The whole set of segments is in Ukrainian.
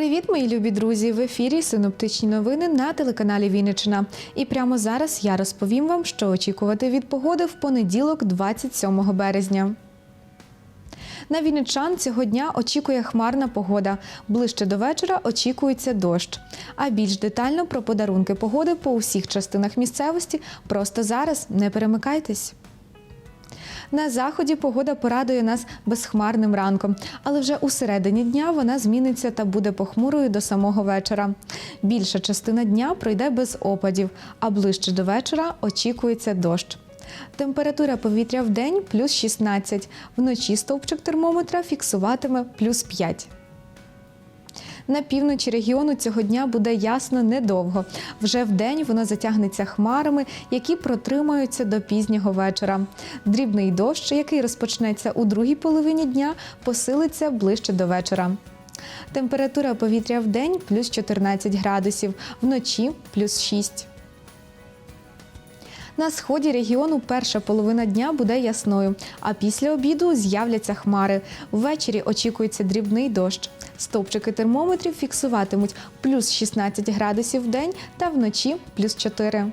Привіт, мої любі друзі! В ефірі синоптичні новини на телеканалі Вінниччина. І прямо зараз я розповім вам, що очікувати від погоди в понеділок, 27 березня. На Вінничан цього дня очікує хмарна погода. Ближче до вечора очікується дощ. А більш детально про подарунки погоди по усіх частинах місцевості просто зараз не перемикайтесь. На заході погода порадує нас безхмарним ранком, але вже у середині дня вона зміниться та буде похмурою до самого вечора. Більша частина дня пройде без опадів, а ближче до вечора очікується дощ. Температура повітря в день плюс 16, вночі стовпчик термометра фіксуватиме плюс 5. На півночі регіону цього дня буде ясно недовго. Вже вдень воно затягнеться хмарами, які протримаються до пізнього вечора. Дрібний дощ, який розпочнеться у другій половині дня, посилиться ближче до вечора. Температура повітря в день плюс 14 градусів, вночі плюс 6. На сході регіону перша половина дня буде ясною, а після обіду з'являться хмари. Ввечері очікується дрібний дощ. Стовпчики термометрів фіксуватимуть плюс 16 градусів в день та вночі плюс 4.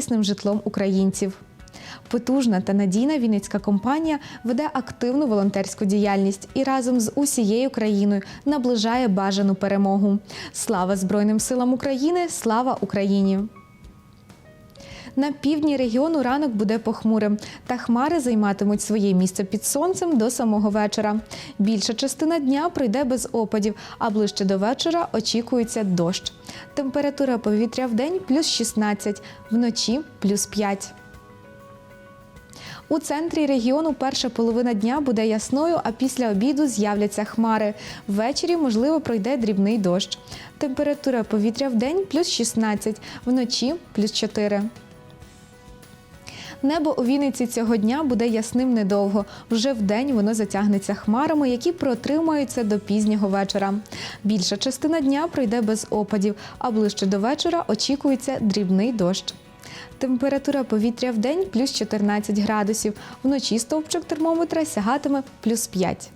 житлом українців. Потужна та надійна вінницька компанія веде активну волонтерську діяльність і разом з усією країною наближає бажану перемогу. Слава Збройним силам України! Слава Україні! На півдні регіону ранок буде похмурим, та хмари займатимуть своє місце під сонцем до самого вечора. Більша частина дня пройде без опадів, а ближче до вечора очікується дощ. Температура повітря в день плюс 16, вночі плюс 5. У центрі регіону перша половина дня буде ясною, а після обіду з'являться хмари. Ввечері, можливо, пройде дрібний дощ. Температура повітря в день плюс 16, вночі плюс 4. Небо у Вінниці цього дня буде ясним недовго. Вже вдень воно затягнеться хмарами, які протримаються до пізнього вечора. Більша частина дня пройде без опадів, а ближче до вечора очікується дрібний дощ. Температура повітря в день плюс 14 градусів, вночі стовпчик термометра сягатиме плюс 5.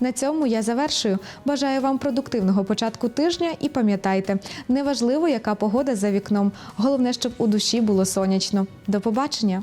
На цьому я завершую. Бажаю вам продуктивного початку тижня і пам'ятайте, неважливо, яка погода за вікном. Головне, щоб у душі було сонячно. До побачення!